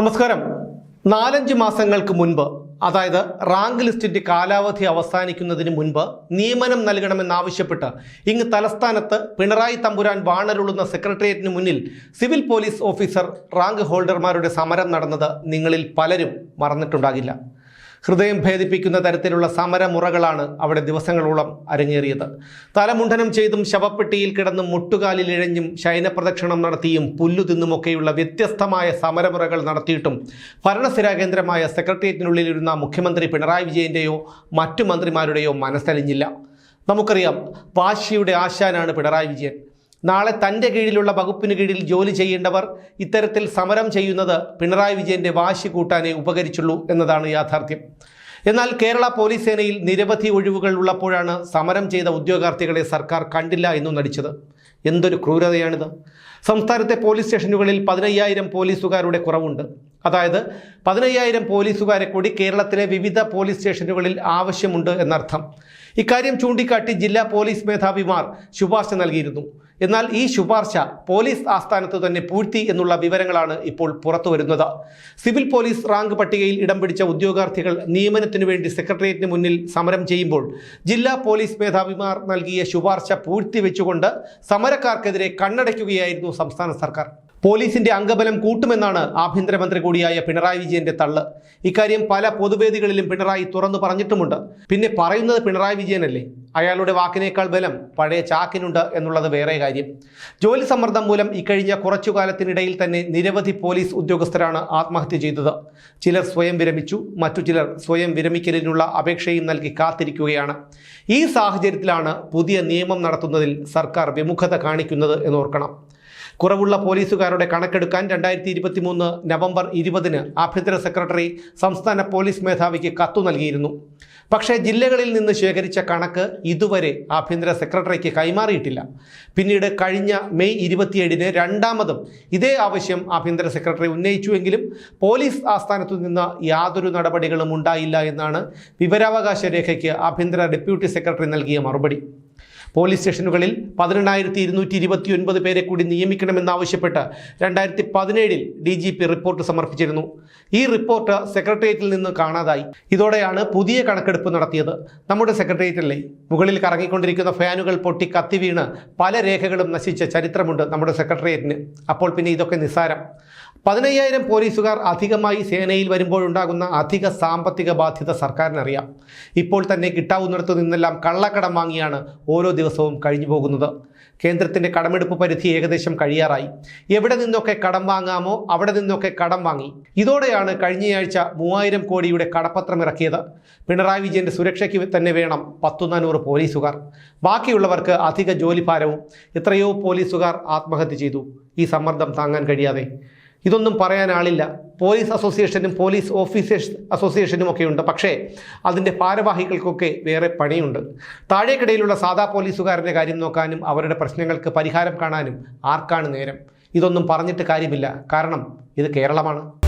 നമസ്കാരം. നാലഞ്ച് മാസങ്ങൾക്ക് മുൻപ് അതായത് റാങ്ക് ലിസ്റ്റിന്റെ കാലാവധി അവസാനിക്കുന്നതിന് മുൻപ് നിയമനം നൽകണമെന്നാവശ്യപ്പെട്ട് ഇങ്ങ് തലസ്ഥാനത്ത് പിണറായി തമ്പുരാൻ വാണരുളുന്ന സെക്രട്ടേറിയറ്റിന് മുന്നിൽ സിവിൽ പോലീസ് ഓഫീസർ റാങ്ക് ഹോൾഡർമാരുടെ സമരം നടന്നത് നിങ്ങളിൽ പലരും മറന്നിട്ടുണ്ടാകില്ല. ഹൃദയം ഭേദിപ്പിക്കുന്ന തരത്തിലുള്ള സമരമുറകളാണ് അവിടെ ദിവസങ്ങളോളം അരങ്ങേറിയത്. തലമുണ്ഡനം ചെയ്തും ശവപ്പെട്ടിയിൽ കിടന്നും മുട്ടുകാലിൽ ഇഴഞ്ഞും ശയനപ്രദക്ഷിണം നടത്തിയും പുല്ലു തിന്നുമൊക്കെയുള്ള വ്യത്യസ്തമായ സമരമുറകൾ നടത്തിയിട്ടും ഭരണസ്ഥിരാ കേന്ദ്രമായ സെക്രട്ടേറിയറ്റിനുള്ളിലിരുന്ന മുഖ്യമന്ത്രി പിണറായി വിജയന്റെയോ മറ്റു മന്ത്രിമാരുടെയോ മനസ്സലിഞ്ഞില്ല. നമുക്കറിയാം വാശിയുടെ ആശാനാണ് പിണറായി വിജയൻ. നാളെ തന്റെ കീഴിലുള്ള വകുപ്പിന് കീഴിൽ ജോലി ചെയ്യേണ്ടവർ ഇത്തരത്തിൽ സമരം ചെയ്യുന്നത് പിണറായി വിജയന്റെ വാശി കൂട്ടാനേ ഉപകരിച്ചുള്ളൂ എന്നതാണ് യാഥാർത്ഥ്യം. എന്നാൽ കേരള പോലീസ് സേനയിൽ നിരവധി ഒഴിവുകൾ ഉള്ളപ്പോഴാണ് സമരം ചെയ്ത ഉദ്യോഗാർത്ഥികളെ സർക്കാർ കണ്ടില്ല എന്നും നടിച്ചത്. എന്തൊരു ക്രൂരതയാണിത്. സംസ്ഥാനത്തെ പോലീസ് സ്റ്റേഷനുകളിൽ പതിനയ്യായിരം പോലീസുകാരുടെ കുറവുണ്ട്. അതായത് പതിനയ്യായിരം പോലീസുകാരെ കൂടി കേരളത്തിലെ വിവിധ പോലീസ് സ്റ്റേഷനുകളിൽ ആവശ്യമുണ്ട് എന്നർത്ഥം. ഇക്കാര്യം ചൂണ്ടിക്കാട്ടി ജില്ലാ പോലീസ് മേധാവിമാർ ശുപാർശ നൽകിയിരുന്നു. എന്നാൽ ഈ ശുപാർശ പോലീസ് ആസ്ഥാനത്ത് തന്നെ പൂഴ്ത്തി എന്നുള്ള വിവരങ്ങളാണ് ഇപ്പോൾ പുറത്തുവരുന്നത് സിവിൽ പോലീസ് റാങ്ക് പട്ടികയിൽ ഇടം പിടിച്ച ഉദ്യോഗാർത്ഥികൾ നിയമനത്തിനു വേണ്ടി സെക്രട്ടേറിയറ്റിന് മുന്നിൽ സമരം ചെയ്യുമ്പോൾ ജില്ലാ പോലീസ് മേധാവിമാർ നൽകിയ ശുപാർശ പൂഴ്ത്തിവെച്ചുകൊണ്ട് സമരക്കാർക്കെതിരെ കണ്ണടയ്ക്കുകയായിരുന്നു സംസ്ഥാന സർക്കാർ. പോലീസിന്റെ അംഗബലം കൂട്ടുമെന്നാണ് ആഭ്യന്തരമന്ത്രി കൂടിയായ പിണറായി വിജയന്റെ തള്ള്. ഇക്കാര്യം പല പൊതുവേദികളിലും പിണറായി തുറന്നു പറഞ്ഞിട്ടുമുണ്ട്. പിന്നെ പറയുന്നത് പിണറായി വിജയനല്ലേ? അയാളുടെ വാക്കിനേക്കാൾ ബലം പഴയ ചാക്കിനുണ്ട് എന്നുള്ളത് വേറെ കാര്യം. ജോലി സമ്മർദ്ദം മൂലം ഇക്കഴിഞ്ഞ കുറച്ചു കാലത്തിനിടയിൽ തന്നെ നിരവധി പോലീസ് ഉദ്യോഗസ്ഥരാണ് ആത്മഹത്യ ചെയ്തത്. ചിലർ സ്വയം വിരമിച്ചു മറ്റു ചിലർ സ്വയം വിരമിക്കലിനുള്ള അപേക്ഷയും നൽകി കാത്തിരിക്കുകയാണ്. ഈ സാഹചര്യത്തിലാണ് പുതിയ നിയമം നടത്തുന്നതിൽ സർക്കാർ വിമുഖത കാണിക്കുന്നത് എന്നോർക്കണം കുറവുള്ള പോലീസുകാരുടെ കണക്കെടുക്കാൻ രണ്ടായിരത്തി ഇരുപത്തി മൂന്ന് നവംബർ ഇരുപതിന് ആഭ്യന്തര സെക്രട്ടറി സംസ്ഥാന പോലീസ് മേധാവിക്ക് കത്തു നൽകിയിരുന്നു. പക്ഷേ ജില്ലകളിൽ നിന്ന് ശേഖരിച്ച കണക്ക് ഇതുവരെ ആഭ്യന്തര സെക്രട്ടറിക്ക് കൈമാറിയിട്ടില്ല. പിന്നീട് കഴിഞ്ഞ മെയ് ഇരുപത്തിയേഴിന് രണ്ടാമതും ഇതേ ആവശ്യം ആഭ്യന്തര സെക്രട്ടറി ഉന്നയിച്ചുവെങ്കിലും പോലീസ് ആസ്ഥാനത്തു നിന്ന് യാതൊരു നടപടികളും ഉണ്ടായില്ല എന്നാണ് വിവരാവകാശ രേഖയ്ക്ക് ആഭ്യന്തര ഡെപ്യൂട്ടി സെക്രട്ടറി നൽകിയ മറുപടി. പോലീസ് സ്റ്റേഷനുകളിൽ പതിനെണ്ണായിരത്തി ഇരുന്നൂറ്റി ഇരുപത്തി ഒൻപത് പേരെ കൂടി നിയമിക്കണമെന്നാവശ്യപ്പെട്ട് രണ്ടായിരത്തി പതിനേഴിൽ ഡി ജി പി റിപ്പോർട്ട് സമർപ്പിച്ചിരുന്നു. ഈ റിപ്പോർട്ട് സെക്രട്ടേറിയറ്റിൽ നിന്ന് കാണാതായി. ഇതോടെയാണ് പുതിയ കണക്കെടുപ്പ് നടത്തിയത്. നമ്മുടെ സെക്രട്ടേറിയറ്റിലെ മുകളിൽ കറങ്ങിക്കൊണ്ടിരിക്കുന്ന ഫാനുകൾ പൊട്ടി കത്തി വീണ് പല രേഖകളും നശിച്ച ചരിത്രമുണ്ട് നമ്മുടെ സെക്രട്ടേറിയറ്റിന്. അപ്പോൾ പിന്നെ ഇതൊക്കെ നിസ്സാരം. പതിനയ്യായിരം പോലീസുകാർ അധികമായി സേനയിൽ വരുമ്പോഴുണ്ടാകുന്ന അധിക സാമ്പത്തിക ബാധ്യത സർക്കാരിനറിയാം. ഇപ്പോൾ തന്നെ കിട്ടാവുന്നിടത്തു നിന്നെല്ലാം കള്ളക്കടം വാങ്ങിയാണ് ഓരോ ദിവസവും കഴിഞ്ഞു പോകുന്നത്. കേന്ദ്രത്തിന്റെ കടമെടുപ്പ് പരിധി ഏകദേശം കഴിയാറായി. എവിടെ നിന്നൊക്കെ കടം വാങ്ങാമോ അവിടെ നിന്നൊക്കെ കടം വാങ്ങി. ഇതോടെയാണ് കഴിഞ്ഞയാഴ്ച മൂവായിരം കോടിയുടെ കടപ്പത്രം ഇറക്കിയത്. പിണറായി വിജയന്റെ സുരക്ഷയ്ക്ക് തന്നെ വേണം പത്തു നാനൂറ് പോലീസുകാർ. ബാക്കിയുള്ളവർക്ക് അധിക ജോലിഭാരവും. എത്രയോ പോലീസുകാർ ആത്മഹത്യ ചെയ്തു. ഈ സമ്മർദ്ദം താങ്ങാൻ കഴിയാതെ. ഇതൊന്നും പറയാൻ ആളില്ല. പോലീസ് അസോസിയേഷനും പോലീസ് ഓഫീസേഴ്സ് അസോസിയേഷനും ഒക്കെ ഉണ്ട് പക്ഷേ അതിന്റെ ഭാരവാഹികൾക്കൊക്കെ വേറെ പണിയുണ്ട്. താഴേക്കിടയിലുള്ള സാധാ പോലീസുകാരുടെ കാര്യം നോക്കാനും അവരുടെ പ്രശ്നങ്ങൾക്ക് പരിഹാരം കാണാനും ആർക്കാണ് നേരം? ഇതൊന്നും പറഞ്ഞിട്ട് കാര്യമില്ല. കാരണം ഇത് കേരളമാണ്.